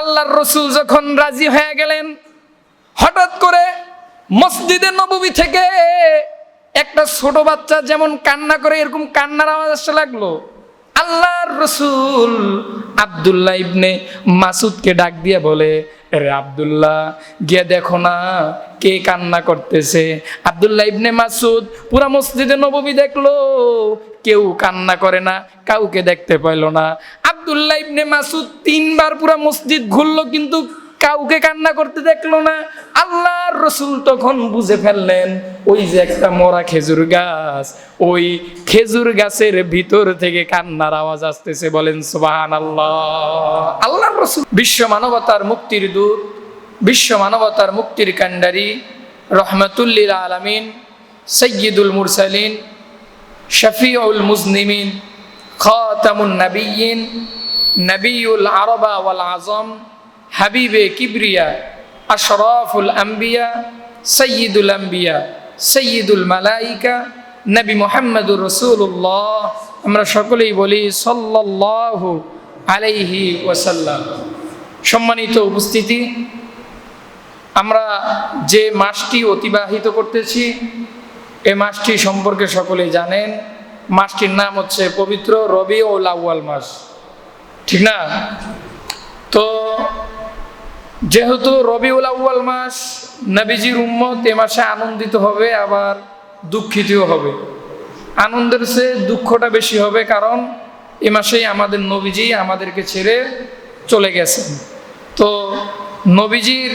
আল্লাহর রসুল যখন রাজি হয়ে গেলেন, হঠাৎ করে মসজিদে নবী থেকে একটা ছোট বাচ্চা যেমন কান্না করে, এরকম কান্নার আওয়াজ আসতে লাগল। আল্লাহর রসুল আবদুল্লাহ ইবনে মাসুদকে ডাক দিয়ে বলে রে আবদুল্লাহ, গিয়ে দেখো না কে কান্না করতেছে। আবদুল্লাহ ইবনে মাসুদ পুরা মসজিদে নববী দেখল, কেউ কান্না করে না, কাউকে দেখতে পাইল না। আবদুল্লাহ ইবনে মাসুদ তিনবার পুরা মসজিদ ঘুরলো, কিন্তু কাউকে কান্না করতে দেখল না। আল্লাহর রসুল তখন বুঝে ফেললেন, ওই যে একটা মরা খেজুর গাছ, ওই খেজুর গাছের ভিতর থেকে কান্নার আওয়াজ আসতেছে, বলেন সুবাহান আল্লাহ আল্লাহর রসুল বিশ্ব মানবতার মুক্তির দূত, বিশ্ব মানবতার মুক্তির কান্ডারি রহমতুল্লিল আলমিন, সৈয়দুল মুরসালিন, শফিউল মুজনিমিন খাতামুন নবীন নবীউল আরবা ওয়াল আজম হাবিবে কিবরিয়া, আশরাফুল আম্বিয়া সৈয়দুল আম্বিয়া সৈয়দুল মালাইকা, নবী মোহাম্মদুর রসুল্লাহ আমরা সকলেই বলি সাল্লাল্লাহু আলাইহি ওয়াসাল্লাম। সম্মানিত উপস্থিতি, আমরা যে মাসটি অতিবাহিত করতেছি, এ মাসটি সম্পর্কে সকলেই জানেন, মাসটির নাম হচ্ছে পবিত্র রবি ও লাউয়াল মাস। ঠিক না? তো যেহেতু রবিউল আউ্য়াল মাস নবীজির উম্মত, এ মাসে আনন্দিত হবে, আবার দুঃখিতও হবে। আনন্দের সে দুঃখটা বেশি হবে কারণ এ মাসেই আমাদের নবীজি আমাদেরকে ছেড়ে চলে গেছেন। তো নবীজির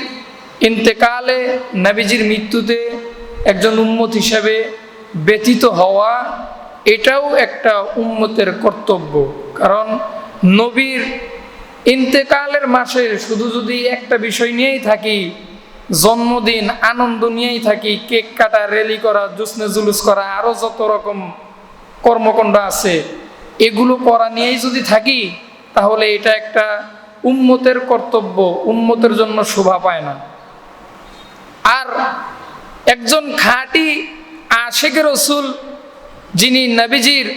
ইন্তেকালে, নবীজির মৃত্যুতে একজন উম্মত হিসাবে ব্যতীত হওয়া, এটাও একটা উম্মতের কর্তব্য। কারণ নবীর ইন্তেকালের মাসে শুধু যদি একটা বিষয় নিয়েই থাকি, জন্মদিন, আনন্দ নিয়েই থাকি, কেক কাটা র্যালি করা, জুসনে জুলুস করা আরও যত রকম কর্মকাণ্ড আছে, এগুলো করা নিয়েই যদি থাকি, তাহলে এটা একটা উম্মতের কর্তব্য, উম্মতের জন্য শোভা পায় না। আর একজন খাঁটি আশেক রসুল, যিনি নবীজির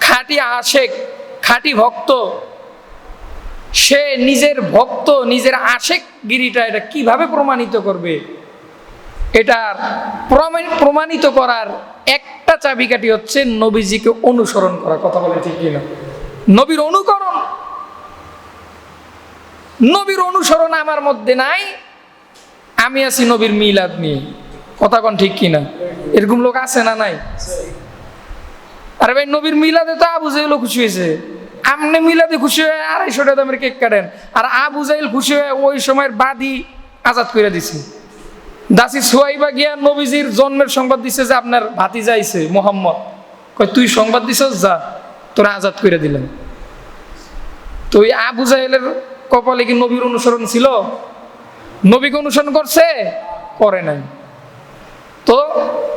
খাঁটি আশেক, খাঁটি ভক্ত সে নিজের ভক্ত, নিজের আশেক গিরিটা এটা কীভাবে প্রমাণিত করবে? এটার প্রমাণিত করার একটা চাবিকাঠি হচ্ছে নবীজিকে অনুসরণ করা। কথা বলে ঠিক কিনা? নবীর অনুকরণ। নবীর অনুসরণ আমার মধ্যে নাই, আমি আছি নবীর মিলাদ নিয়ে। কথা কন ঠিক কিনা? এরকম লোক আছে না নাই? আরে ভাই, নবীর মিলাদে তো আবু জাহেলও খুশি হয়েছে। আমনে মিলাদে খুশি হয়ে আড়াইশো টাকা দামের কেক কাটেন। আর আবু জাহেল খুশি হয়ে ওই সময়ের বাদী আজাদ করে দিছে। দাসি সোয়াইবা গিয়া নবীজির জন্মের সংবাদ দিছে যে আপনার ভাতি যাইছে মোহাম্মদ। কয়, তুই সংবাদ দিছস? যা, তোরা আজাদ করে দিলেন। তো ওই আবু জাহেলের কপালে কি নবীর অনুসরণ ছিল? নবীকে অনুসরণ করছে? করে নাই। তো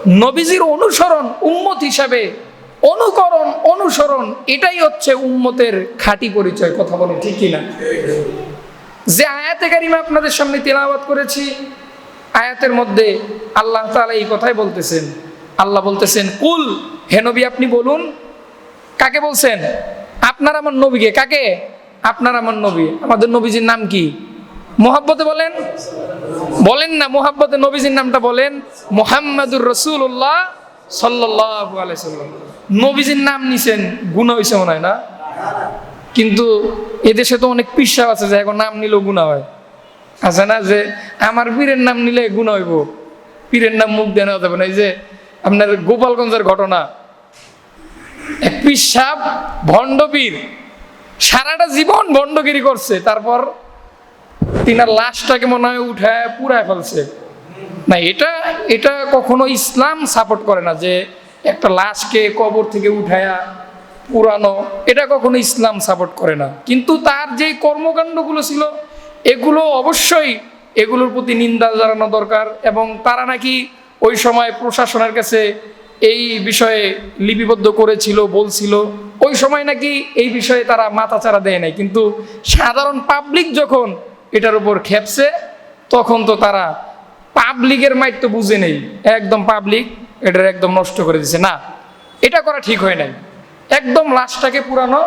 নবীজির অনুসরণ উম্মত হিসাবে অনুকরণ, অনুসরণ, এটাই হচ্ছে উম্মতের খাঁটি পরিচয়, কথা বলে ঠিক কিনা? যে আয়াতে কারিমা আপনাদের সামনে তেলাওয়াত করেছি, আয়াতের মধ্যে আল্লাহ তাআলা এই কথাই বলতেছেন। আল্লাহ বলতেছেন, কুল, হে নবী, আপনি বলুন। কাকে বলছেন? আপনার আমার নবীকে। কাকে? আপনার আমার নবী। আমাদের নবীজির নাম কি? মোহাব্বতে বলেন? বলেন না, মোহাব্বতে নবীজির নামটা বলেন। মোহাম্মদুর রসুল্লাহ সাল্লাল্লাহু আলাইহি সাল্লাম নবীজির নাম নিছেন, গুণা হয়েছে মনে হয় না? কিন্তু এদেশে তো অনেক পিসাব আছে যে এখন নাম নিলেও গুণা হয়। আছে না যে আমার পীরের নাম নিলে গুণা হইব? পীরের নাম মুখ দেওয়া যাবে না। এই যে আপনার গোপালগঞ্জের ঘটনা। এক পিসাব ভণ্ডপীর সারাটা জীবন ভণ্ডগিরি করছে, তারপর তিনার লাশটাকে মনে হয় উঠায় পুরায় ফেলছে। না, এটা এটা কখনো ইসলাম সাপোর্ট করে না যে একটা লাশকে কবর থেকে উঠায়া পুরানো, এটা কখনো ইসলাম সাপোর্ট করে না। কিন্তু তার যে কর্মকাণ্ডগুলো ছিল, এগুলো অবশ্যই এগুলোর প্রতি নিন্দা জানানো দরকার এবং তারা নাকি ওই সময় প্রশাসনের কাছে এই বিষয়ে লিপিবদ্ধ করেছিল, বলছিল। ওই সময় নাকি এই বিষয়ে তারা মাথাচাড়া দেয় নাই। কিন্তু সাধারণ পাবলিক যখন এটার উপর খেপছে, তখন তো তারা পাবলিকের মাইট তো বুঝে নেই। একদম পাবলিক এটার একদম নষ্ট করে দিছে। না, এটা করা ঠিক হয় নাই। একদম লাশটাকে পুরানো,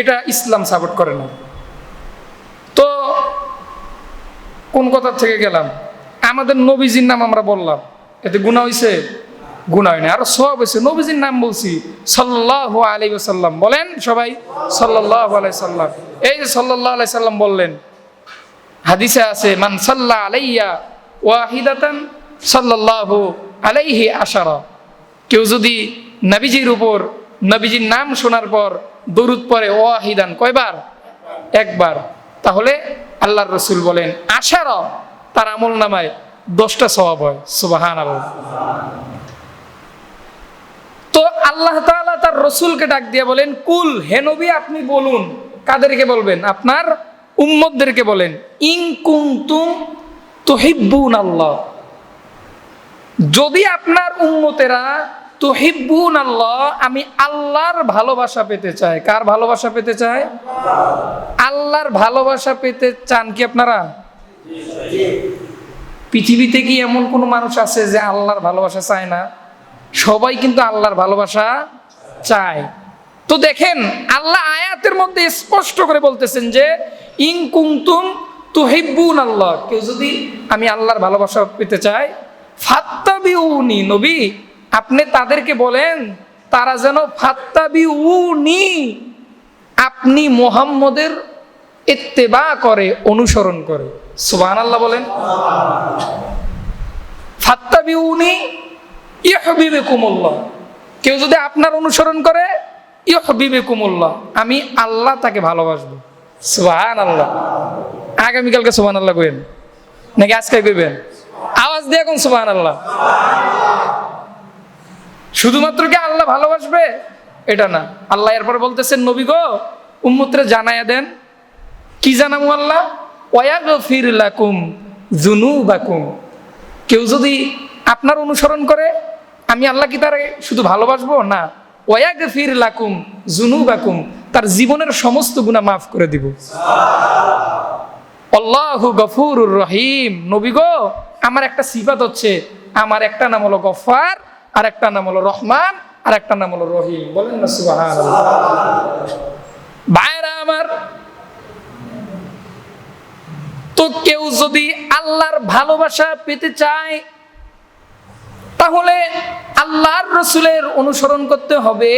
এটা ইসলাম সাপোর্ট করে না তো কোন কথা থেকে গেলাম? আমাদের নবীজির নাম আমরা বললাম। এতে গুণা হয়েছে গুণা হয়নি আরও সব হয়েছে নবীজির নাম বলছি সাল্লাহ আলী সাল্লাম বলেন সবাই সাল্লাহ আলাই সাল্লাম এই যে সাল্লাহ আলাই সাল্লাম বললেন, হাদিসে আছে, মান সাল্লাহ আলাইয়া ওয়াহিদাতান, সাল্লাল্লাহু আলাইহি আশারা। কেউ যদি নবীজির উপর, নবীজির নাম শোনার পর দরুদ পরে ওয়াহিদান কয়বার? একবার। তাহলে আল্লাহর রসুল বলেন, আশারা, তার আমল নামায় দশটা স্বভাব হয়। সুবাহান তো আল্লাহ তাআলা তার রসুলকে ডাক দিয়ে বলেন, কুল, হে নবী, আপনি বলুন। কাদেরকে বলবেন? আপনার উম্মতদেরকে বলেন। ইং কুন্তুম তুহিব্বুন আল্লাহ যদি আপনার উম্মতেরা তুহিব্বুন আল্লাহ, আমি আল্লাহর ভালোবাসা পেতে চাই। কার ভালোবাসা পেতে চাই? আল্লাহর ভালোবাসা পেতে চান কি আপনারা? পৃথিবীতে কি এমন কোনো মানুষ আছে যে আল্লাহর ভালোবাসা চায় না? সবাই কিন্তু আল্লাহর ভালোবাসা চায়। তো দেখেন, আল্লাহ আয়াতের মধ্যে স্পষ্ট করে বলতেছেন যে ইং কুংতুম তুহিব্বুন আল্লাহ। কেউ যদি আমি আল্লাহর ভালোবাসা পেতে চাই নবী। আপনি তাদেরকে বলেন, তারা যেন ফাত্তাবিউনি। আপনি মোহাম্মদের ইত্তেবা করে, অনুসরণ করে। সুবহান আল্লাহ বলেন। ফাত্তাবিউনি ইহবিবিকুমুল্লাহ কেউ যদি আপনার অনুসরণ করে ইহবিবিকুমুল্লাহ আমি আল্লাহ তাকে ভালোবাসবো। সুবহান আল্লাহ আগামীকালকে সুবহান আল্লাহ কইবেন। নাকি আজকে কইবেন? আওয়াজ দিয়ে এখন সুবহান আল্লাহ শুধুমাত্র কি আল্লাহ ভালোবাসবে? এটা না। আল্লাহ এরপর বলতেছেন, নবী গো, উম্মতরে জানাইয়া দেন। কি জানামু আল্লাহ? ওয়াগফির লাকুম জুনুবাকুম কেউ যদি আপনার অনুসরণ করে, আমি আল্লাহ কি তার শুধু ভালোবাসবো? না। ওয়াগফির লাকুম জুনু বাকুম তার জীবনের সমস্ত গুনাহ মাফ করে দিব। আল্লাহু গফুরুর রহিম। নবী গো আমার একটা সিফাত হচ্ছে, আমার একটা নাম হলো গফার আর একটা নাম হলো রহমান, আর একটা নাম হলো রহিম। বলেন না, সুবহানাল্লাহ। ভাইরা আমার, তো কেউ যদি আল্লাহর ভালোবাসা পেতে চায়, তাহলে আল্লাহর রসুলের অনুসরণ করতে হবে।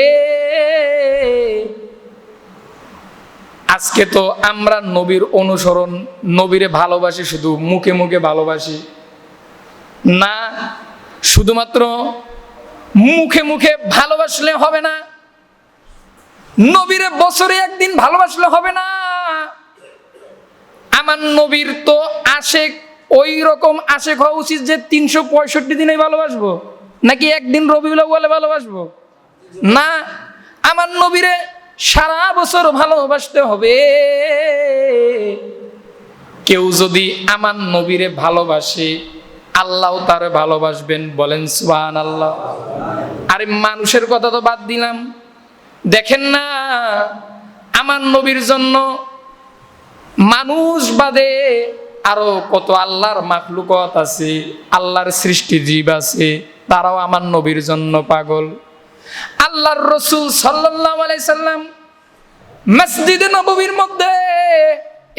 আজকে তো আমরা নবীর অনুসরণ, নবীরে ভালোবাসি, শুধু মুখে মুখে ভালোবাসি। না, শুধুমাত্র মুখে মুখে ভালোবাসলে হবে না, নবীরে বছরে একদিন ভালোবাসলে হবে না। আমার নবীর তো আশেক ওই রকম আশেক হওয়া উচিত যে তিনশো পঁয়ষট্টি দিনে ভালোবাসবো, নাকি একদিন রবিউল বলে ভালোবাসবো? না, আমার নবীরে সারা বছর ভালোবাসতে হবে। কেউ যদি আমার নবীরে ভালোবাসে আল্লাহ তারে ভালোবাসবেন, বলেন সুবান আল্লাহ আরে মানুষের কথা তো বাদ দিলাম। দেখেন না, আমার নবীর জন্য মানুষ বাদে আরও কত আল্লাহর মাখলুকত আছে, আল্লাহর সৃষ্টি জীব আছে, তারাও আমার নবীর জন্য পাগল। আল্লাহর রসুল সাল্লাহ সাল্লাম মসজিদে নবীর মধ্যে,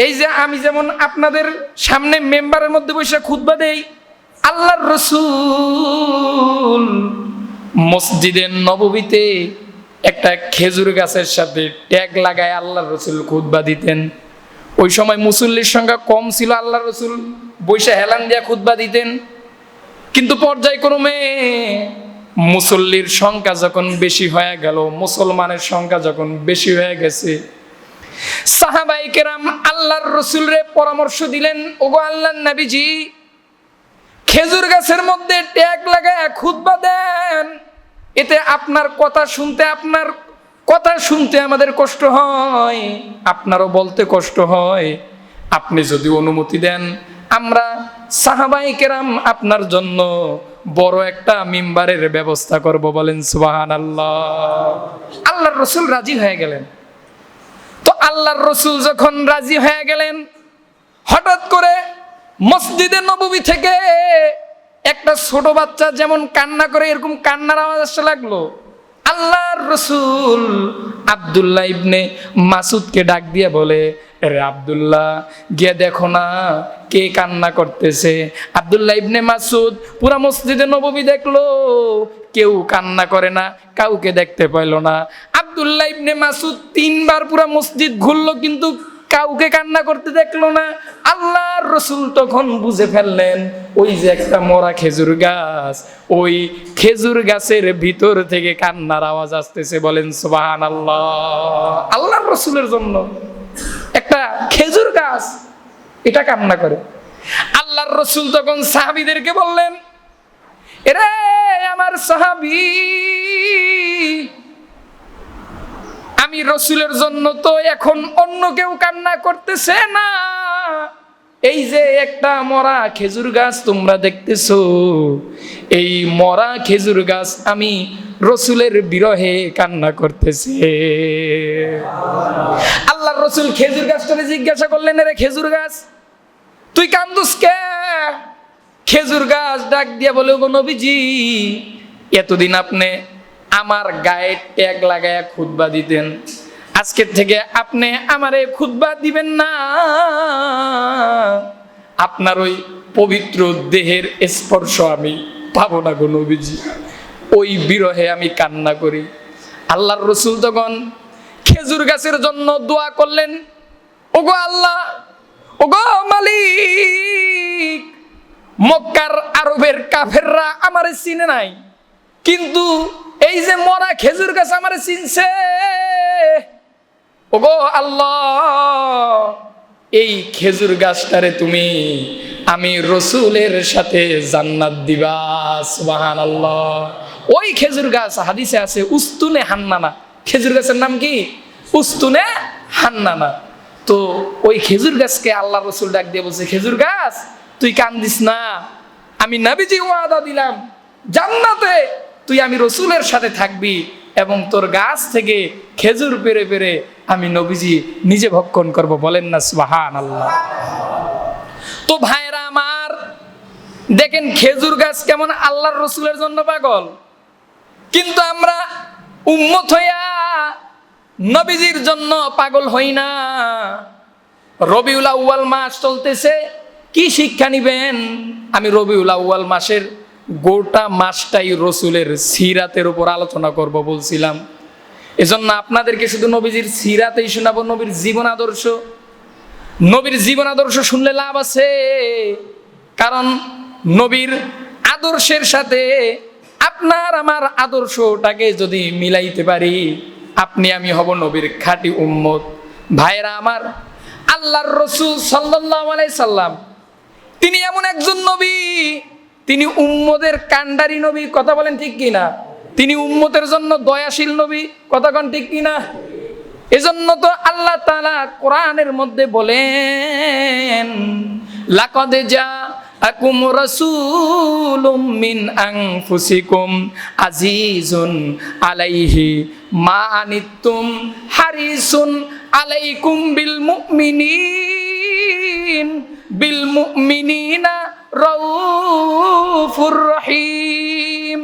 এই যে আমি যেমন আপনাদের সামনে মেম্বারের মধ্যে বসে খুতবা দেই আল্লাহর রসুল মসজিদের নববীতে একটা খেজুর গাছের সাথে ট্যাগ লাগায় আল্লাহর রসুল খুতবা দিতেন। ওই সময় মুসল্লির সংখ্যা কম ছিল আল্লাহ রসুল বৈশা হেলান দিয়া খুতবা দিতেন। কিন্তু পর্যায়ক্রমে মুসল্লির সংখ্যা যখন বেশি হয়ে গেল, মুসলমানের সংখ্যা যখন বেশি হয়ে গেছে সাহাবাই কেরাম আল্লাহর রসুলরে পরামর্শ দিলেন, ওগো আল্লাহ নাবিজি খেজুর গাছের মধ্যে ট্যাগ লাগায় খুতবা দেন। এতে আপনার কথা শুনতে, আপনার কথা শুনতে আমাদের কষ্ট হয়, আপনারও বলতে কষ্ট হয়। আপনি যদি অনুমতি দেন, আমরা সাহাবাই কেরাম আপনার জন্য বড় একটা মিম্বারের ব্যবস্থা করব বলেন সুবাহান আল্লাহ আল্লাহর রসুল রাজি হয়ে গেলেন। তো আল্লাহর রসুল যখন রাজি হয়ে গেলেন, হঠাৎ করে মসজিদের নবী থেকে ছোট বাচ্চা যেমন কান্না করে, এরকম কান্নার আওয়াজ আসতে লাগল। আল্লাহর রসুল আবদুল্লাহ ইবনে মাসুদকে ডাক দিয়ে বলে রে আব্দুল্লাহ, গিয়ে দেখো না কে কান্না করতেছে। আব্দুল্লাহ ইবনে মাসুদ পুরা মসজিদে নববী দেখল, কেউ কান্না করে না, কাউকে দেখতে পাইলো না। আব্দুল্লাহ ইবনে মাসুদ তিনবার পুরা মসজিদ ঘুরলো, কিন্তু কাউকে কান্না করতে দেখল না। আল্লাহর রসুল তখন বুঝে ফেললেন, ওই যে একটা মরা খেজুর গাছ, ওই খেজুর গাছের ভিতর থেকে কান্নার আওয়াজ আসতেছে বলেন সুবাহান আল্লাহ আল্লাহর রসুলের জন্য একটা খেজুর গাছ, এটা কান্না করে। আল্লাহর রসুল তখন সাহাবিদেরকে বললেন, এরে আমার সাহাবি আমি রসুলের জন্য তো এখন অন্য কেউ কান্না করতেছে না। এই যে একটা মরা খেজুর গাছ তোমরা দেখতেছো, এই মরা খেজুর গাছ আমি রসুলের বিরহে কান্না করতেছে। আল্লাহ রসুল খেজুর গাছটাকে জিজ্ঞাসা করলেন রে খেজুর গাছ, তুই কান্দুস কে? খেজুর গাছ ডাক দিয়া বলে গো নবীজি, এতদিন আপনি আমার গায়ে ট্যাগ লাগায় খুতবা দিতেন। আজকের থেকে আপনি আমারে খুতবা দিবেন না। আপনার ওই পবিত্র দেহের স্পর্শ আমি পাবো না গো নবীজি। ওই বিরহে আমি কান্না করি। আল্লাহর রসুল তখন খেজুর গাছের জন্য দোয়া করলেন, ওগো আল্লাহ ও ওগো মালিক, মক্কার আরবের কাফেররা আমারে চিনে নাই। কিন্তু এই যে মরা খেজুর গাছ আমারে চিনছে। ওগো আল্লাহ, এই খেজুর গাছটারে তুমি আমি রসুলের সাথে জান্নাত দিবা সুবাহান আল্লাহ ওই খেজুর গাছ হাদিসে আছে, উস্তুনে হান্নানা খেজুর গাছের নাম কি? উস্তুনে হান্নানা তো ওই খেজুর গাছকে আল্লাহ রসুল ডাক দিয়ে বলছে, খেজুর গাছ, তুই কান্দিস না। আমি নাবিজি ওয়াদা দিলাম, জান্নাতে তুই আমি রসুলের সাথে থাকবি এবং তোর গাছ থেকে খেজুর পেরে পেরে আমি নবীজি নিজে ভক্ষণ করব। বলেন না সুবাহান আল্লাহ তো ভাইরা আমার, দেখেন খেজুর গাছ কেমন আল্লাহর রসুলের জন্য পাগল। কিন্তু আমরা উম্মত হইয়া নবীজির জন্য পাগল হই না। রবিউল আউ্য়াল মাস চলতেছে, কি শিক্ষা নিবেন? আমি রবিউল আউ্য়াল মাসের গোটা মাসটাই রসুলের সিরাতের উপর আলোচনা করব বলছিলাম। এজন্য আপনাদেরকে শুধু নবীজির সিরাতেই শোনাবো, নবীর জীবন আদর্শ। নবীর জীবন আদর্শ শুনলে লাভ আছে, কারণ নবীর আদর্শের সাথে আপনার আমার আদর্শটাকে যদি মিলাইতে পারি, আপনি আমি হব নবীর খাঁটি উম্মত। ভাইরা আমার, আল্লাহর রসুল সাল্লাহ সাল্লাম, তিনি এমন একজন নবী তিনি উম্মদের কান্ডারি নবী, কথা বলেন ঠিক কিনা? তিনি উম্মতের জন্য দয়াশীল নবী, কথা কন ঠিক কিনা? এজন্য তো আল্লাহ তালা কোরআনের মধ্যে বলেন, লাকাদ যা আকুম রাসূলুম মিন আনফুসিকুম আজিজুন আলাইহি মা আনিতুম হারিসুন আলাইকুম বিল মুমিনিন, বিল মুমিনিনা রাউফুর রহিম।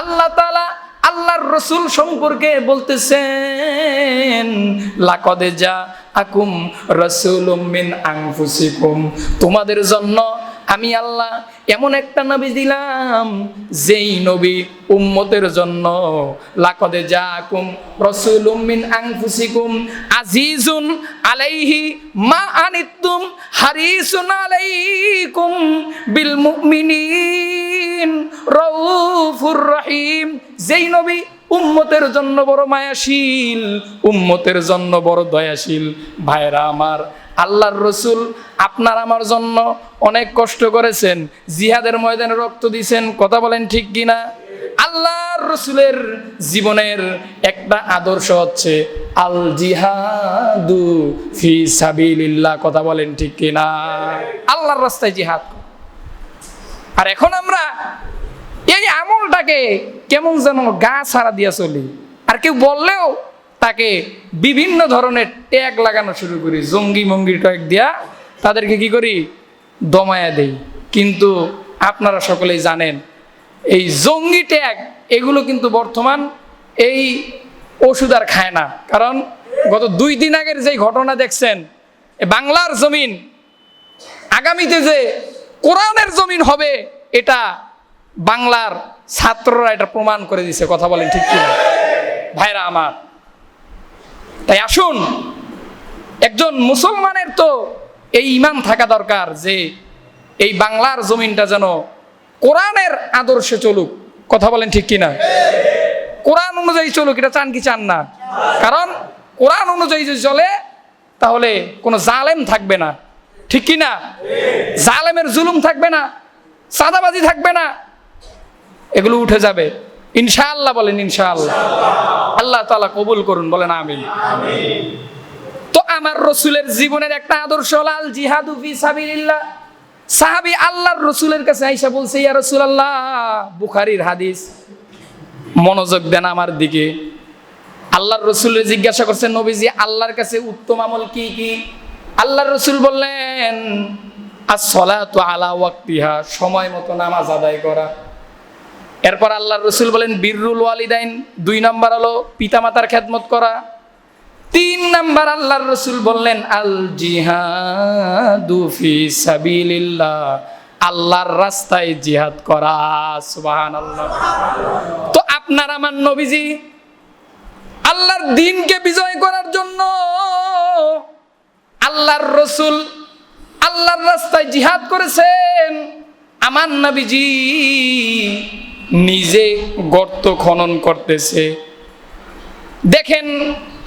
আল্লাহ তাআলা আল্লাহর রসুল সম্পর্কে বলতেছেন, লাকদে যা আকুম রসুলুম মিন আনফুসিকুম। তোমাদের জন্য আমি আল্লাহ এমন একটা নবী দিলাম, যেই নবী উম্মতের জন্য, লাকদে যা আকুম রসুলুম মিন আনফুসিকুম। আজিজুন আলাইহি মা আনিতুম হারিসুন বিল মুমিনিন, রউফুর রহিম। যেই নবী উম্মতের জন্য বড় মায়াশীল, উম্মতের জন্য বড় দয়াশীল। ভাইরা আমার, আল্লাহর রসুল আপনার আমার জন্য অনেক কষ্ট করেছেন। জিহাদের ময়দানে রক্ত দিয়েছেন কথা বলেন ঠিক কিনা? আল্লাহর রসুলের জীবনের একটা আদর্শ হচ্ছে আল জিহাদু ফি সাবিলিল্লাহ। কথা বলেন ঠিক কিনা? আল্লাহর রাস্তায় জিহাদ আর এখন আমরা এই আমলটাকে কেমন যেন গা ছাড়া দিয়া চলি। আর কেউ বললেও তাকে বিভিন্ন ধরনের ট্যাগ লাগানো শুরু করি। জঙ্গি মঙ্গি ট্যাগ দিয়া তাদেরকে কি করি? দমায়া দেই। কিন্তু আপনারা সকলেই জানেন এই জঙ্গি ট্যাগ, এগুলো কিন্তু বর্তমান এই ওষুধ আর খায় না। কারণ গত দুই দিন আগের যেই ঘটনা দেখছেন বাংলার জমিন, আগামীতে যে কোরআনের জমিন হবে, এটা বাংলার ছাত্ররা এটা প্রমাণ করে দিছে। কথা বলেন ঠিক কিনা? ভাইরা আমার। তাই আসুন, একজন মুসলমানের তো এই ইমান থাকা দরকার যে এই বাংলার জমিনটা যেন কোরআনের আদর্শে চলুক কথা বলেন ঠিক কিনা? কোরআন অনুযায়ী চলুক এটা চান কি চান না? কারণ কোরআন অনুযায়ী যদি চলে তাহলে কোনো জালেম থাকবে না। ঠিক কি না জালেমের জুলুম থাকবে না সাদাবাজি থাকবে না এগুলো উঠে যাবে। ইনশাআল্লাহ বলেন ইনশাআল্লাহ। আল্লাহ তাআলা কবুল করুন বলেন আমিন। তো আমার রসুলের জীবনের একটা আদর্শ হল আল জিহাদু ফি সাবিলিল্লাহ। সাহাবী আল্লাহর রসুলের কাছে আইসা বলছে, ইয়া রসুল আল্লাহ বুখারীর হাদিস, মনোযোগ দেন আমার দিকে। আল্লাহর রসুলের জিজ্ঞাসা করছেন নবীজি, আল্লাহর কাছে উত্তম আমল কি কি? আল্লাহর রসুল বললেন, আসসালাতু আলা ওয়াক্তিহা, সময় মতো নামাজ আদায় করা। এরপর আল্লাহর রসুল বলেন, বীররুল ওয়ালিদাইন, দুই নাম্বার হলো পিতামাতার খেদমত করা। তিন নাম্বার আল্লাহর রসুল বললেন, আল জিহাদু আল্লাহর রাস্তায় জিহাদ করা, সুবহানাল্লাহ। তো আপনার আমার নবীজি আল্লাহর দিনকে বিজয় করার জন্য আল্লাহর রসুল আল্লাহর রাস্তায় জিহাদ করেছেন। আমার নবীজি নিজে গর্ত খনন করতেছে। দেখেন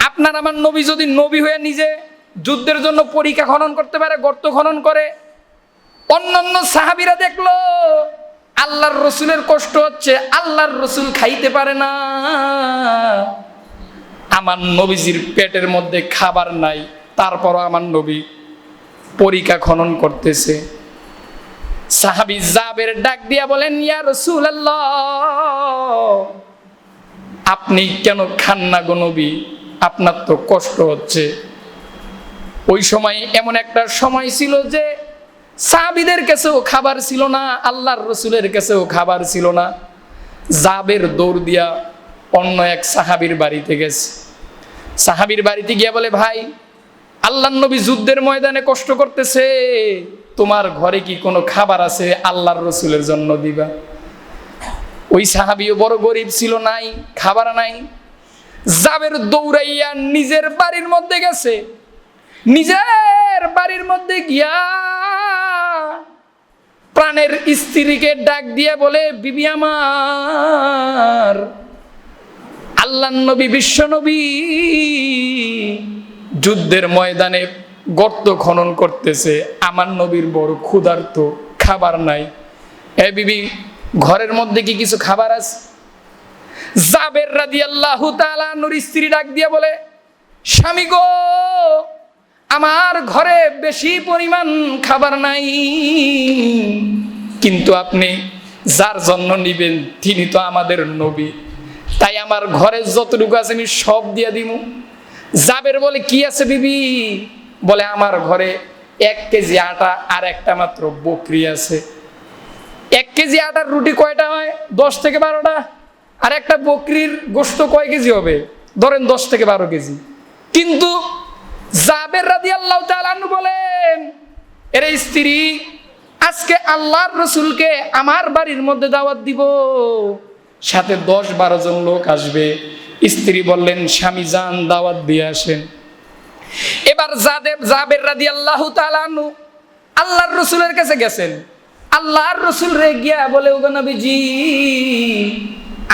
আপনার আমার নবী যদি নবী হয়ে নিজে যুদ্ধের জন্য পরীক্ষা খনন করতে পারে, গর্ত খনন করে, অন্যান্য সাহাবিরা দেখল, আল্লাহর রসুলের কষ্ট হচ্ছে, আল্লাহর রসুল খাইতে পারে না। আমার নবীজির পেটের মধ্যে খাবার নাই, তারপরও আমার নবী পরীক্ষা খনন করতেছে। সাহাবি জাবের ডাক দিয়া বলেন, ইয়া রসুল আল্লাহ আপনি কেন খান না গো নবী? আপনার তো কষ্ট হচ্ছে। ওই সময় এমন একটা সময় ছিল যে সাহাবিদের কাছেও খাবার ছিল না, আল্লাহর রসুলের কাছেও খাবার ছিল না। জাবের দৌড় দিয়া অন্য এক সাহাবির বাড়িতে গেছে। সাহাবির বাড়িতে গিয়া বলে, ভাই আল্লাহ নবী যুদ্ধের ময়দানে কষ্ট করতেছে, তোমার ঘরে কি কোনো খাবার আছে? আল্লাহর রসুলের জন্য দিবা। ওই সাহাবিও বড় গরিব ছিল, নাই, খাবার নাই। জাবের দৌড়াইয়া নিজের বাড়ির মধ্যে গেছে। নিজের বাড়ির মধ্যে গিয়া প্রাণের স্ত্রীকে ডাক দিয়ে বলে, বিবি আমার, আল্লাহ নবী, বিশ্ব নবী, যুদ্ধের ময়দানে গর্ত খনন করতেছে। আমার নবীর বড় ক্ষুধার্ত খাবার নাই। এ বিবি, ঘরের মধ্যে কি কিছু খাবার আছে? জাবের রাদি আল্লাহ নুর স্ত্রী ডাক দিয়ে বলে, স্বামী গো, আমার ঘরে বেশি পরিমাণ খাবার নাই। কিন্তু আপনি যার জন্য নিবেন, তিনি তো আমাদের নবী। তাই আমার ঘরে যতটুকু আছে আমি সব দিয়ে দিব জাবের বলে, কি আছে বিবি? বলে, আমার ঘরে এক কেজি আটা আর একটা মাত্র বকরি আছে। এক কেজি আটার রুটি কয়টা হয়? দশ থেকে বারোটা? আর একটা বকরির গোস্ত কয় কেজি হবে? ধরেন দশ থেকে বারো কেজি। কিন্তু জাবের রাদি আল্লাহ বলেন, এর স্ত্রী, আজকে আল্লাহর রসুলকে আমার বাড়ির মধ্যে দাওয়াত দিব। সাথে দশ বারো জন লোক আসবে। স্ত্রী বললেন, স্বামী, যান, দাওয়াত দিয়ে আসেন। এবার জাদেব, জাবের রাদি আল্লাহ তালানু আল্লাহর রসুলের কাছে গেছেন। আল্লাহর রসুল রে গিয়া বলে, ওগো নবীজি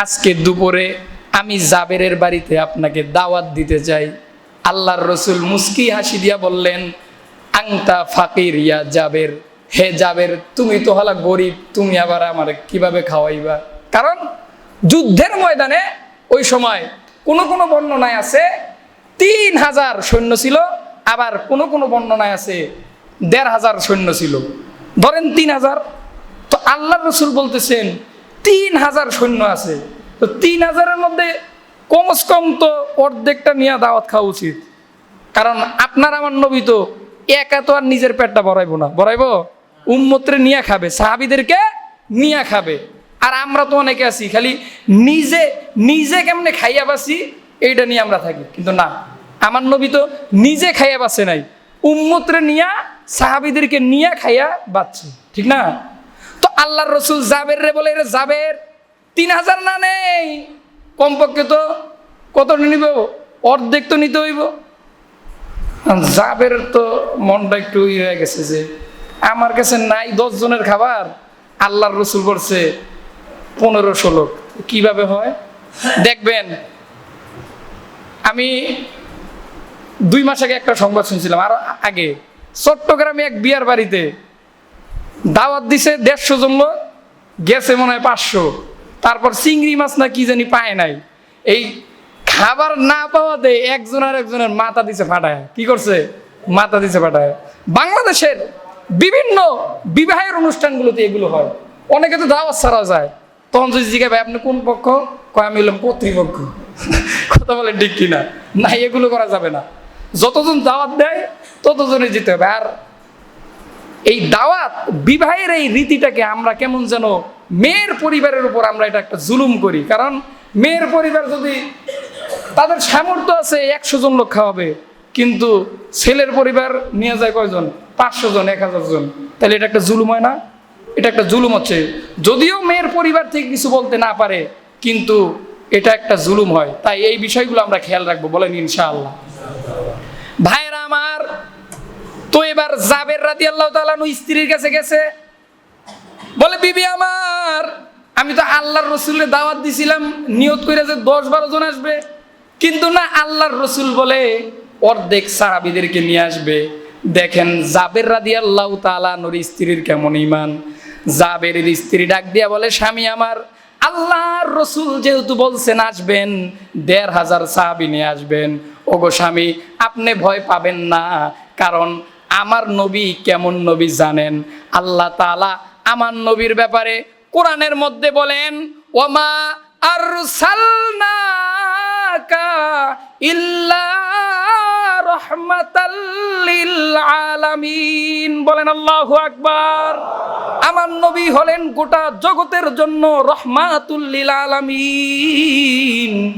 আজকে দুপুরে আমি জাবেরের বাড়িতে আপনাকে দাওয়াত দিতে চাই। আল্লাহর রসুল মুস্কি হাসি দিয়া বললেন, আংতা ফাকির ইয়া জাবের। হে জাবের, তুমি তো হলা গরিব, তুমি আবার আমার কীভাবে খাওয়াইবা? কারণ যুদ্ধের ময়দানে ওই সময় কোন কোন বর্ণনায় আছে, তিন হাজার সৈন্য ছিল, আবার কোন কোন বর্ণনায় আছে, দেড় হাজার সৈন্য ছিল। ধরেন তিন হাজার। তো আল্লাহ রসুল বলতেছেন তিন হাজার সৈন্য আছে। তো তিন হাজারের মধ্যে কমস কম তো অর্ধেকটা নিয়ে দাওয়াত খাওয়া উচিত। কারণ আপনার আমার নবী তো একা তো আর নিজের পেটটা ভরাইবো না। ভরাইবো? উম্মত্রে নিয়ে খাবে, সাহাবিদেরকে নিয়ে খাবে। আর আমরা তো অনেকে আছি, খালি নিজে নিজে কেমনে খাইয়া বাসি এইটা নিয়ে আমরা থাকি। কিন্তু না, আমার নবী তো নিজে খাইয়া বাসে নাই। উম্মতরে নিয়া, সাহাবিদেরকে নিয়া খাইয়া বাঁচছে ঠিক না? তো আল্লাহর রসুল জাবের রে বলে রে জাবের, তিন হাজার না নেই? কমপক্ষে তো কত নিব? অর্ধেক তো নিতে হইব। জাবের তো মনটা একটু ই হয়ে গেছে যে, আমার কাছে নাই দশ জনের খাবার। আল্লাহর রসুল করছে পনেরো ষোলো কীভাবে হয়? দেখবেন, আমি দুই মাস আগে একটা সংবাদ শুনছিলাম, আর আগে চট্টগ্রামে এক বিয়ার বাড়িতে দাওয়াত দিছে দেড়শো জন লোক, গেছে মনে হয় পাঁচশো। তারপর চিংড়ি মাছ না কি জানি পায় নাই। এই খাবার না পাওয়াতে একজন আর একজনের মাথা দিছে ফাটায়। কি করছে? মাথা দিছে ফাটায়। বাংলাদেশের বিভিন্ন বিবাহের অনুষ্ঠানগুলোতে এগুলো হয়। অনেকে তো দাওয়াত ছাড়া যায়। তখন যদি জিজ্ঞাসা ভাই আপনি কোন পক্ষ? কয়, আমি হলাম কর্তৃপক্ষ। কথা বলে ঠিক কিনা? না, এগুলো করা যাবে না। যতজন দাওয়াত দেয়, ততজনই যেতে হবে। আর এই দাওয়াত, বিবাহের এই রীতিটাকে আমরা কেমন যেন মেয়ের পরিবারের উপর আমরা এটা একটা জুলুম করি। কারণ মেয়ের পরিবার যদি তাদের সামর্থ্য আছে একশো জন লোক খাওয়াবে, কিন্তু ছেলের পরিবার নিয়ে যায় কয়জন? পাঁচশো জন, এক হাজার জন। তাহলে এটা একটা জুলুম হয় না? এটা একটা জুলুম হচ্ছে। যদিও মেয়ের পরিবার থেকে কিছু বলতে না পারে, কিন্তু এটা একটা জুলুম হয়। তাই এই বিষয়গুলো আমরা খেয়াল রাখব, বলেন ইনশাআল্লাহ। ভাইরা আমার তো এবার জাবের রাতি আল্লাহ তালানু স্ত্রীর কাছে গেছে। বলে, বিবি আমার, আমি তো আল্লাহর রসুলের দাওয়াত দিছিলাম, নিয়ত করে যে দশ বারো জন আসবে। কিন্তু না, আল্লাহর রসুল বলে, অর্ধেক সাহাবিদেরকে নিয়ে আসবে। দেখেন, জাবের রাদি আল্লাহ তালানুর স্ত্রীর কেমন ইমান জাবের স্ত্রী ডাক দিয়া বলে, স্বামী আমার, আল্লাহর রসুল যেহেতু বলছেন আসবেন, দেড় হাজার সাহাবি নিয়ে আসবেন। ওগো স্বামী, আপনি ভয় পাবেন না, কারণ আমার নবী কেমন নবী জানেন? আল্লাহ তাআলা আমার নবীর ব্যাপারে কোরআনের মধ্যে বলেন, ওমা আর ইল্লা রহমাতাল্লিল আলামিন। বলেন, আল্লাহু আকবার। আমার নবী হলেন গোটা জগতের জন্য রহমাতুল্লিল আলামিন।